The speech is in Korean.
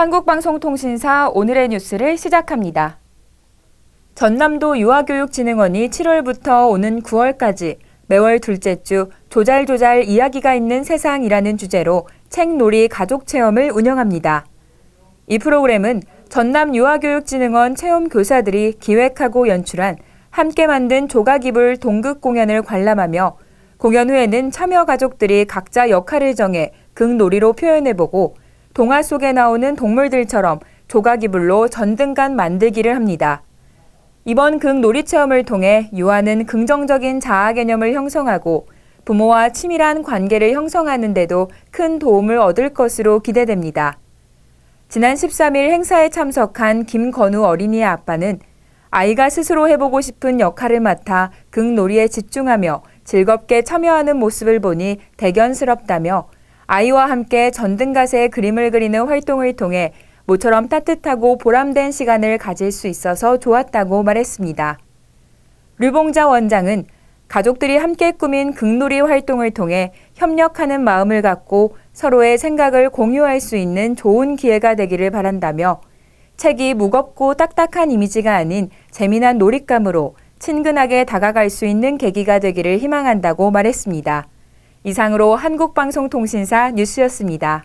한국방송통신사 오늘의 뉴스를 시작합니다. 전남도 유아교육진흥원이 7월부터 오는 9월까지 매월 둘째 주 조잘조잘 이야기가 있는 세상이라는 주제로 책놀이 가족 체험을 운영합니다. 이 프로그램은 전남 유아교육진흥원 체험 교사들이 기획하고 연출한 함께 만든 조각이불 동극 공연을 관람하며 공연 후에는 참여 가족들이 각자 역할을 정해 극놀이로 표현해보고 동화 속에 나오는 동물들처럼 조각이불로 전등간 만들기를 합니다. 이번 극놀이 체험을 통해 유아는 긍정적인 자아 개념을 형성하고 부모와 치밀한 관계를 형성하는 데도 큰 도움을 얻을 것으로 기대됩니다. 지난 13일 행사에 참석한 김건우 어린이의 아빠는 아이가 스스로 해보고 싶은 역할을 맡아 극놀이에 집중하며 즐겁게 참여하는 모습을 보니 대견스럽다며 아이와 함께 전등갓의 그림을 그리는 활동을 통해 모처럼 따뜻하고 보람된 시간을 가질 수 있어서 좋았다고 말했습니다. 류봉자 원장은 가족들이 함께 꾸민 극놀이 활동을 통해 협력하는 마음을 갖고 서로의 생각을 공유할 수 있는 좋은 기회가 되기를 바란다며 책이 무겁고 딱딱한 이미지가 아닌 재미난 놀잇감으로 친근하게 다가갈 수 있는 계기가 되기를 희망한다고 말했습니다. 이상으로 한국방송통신사 뉴스였습니다.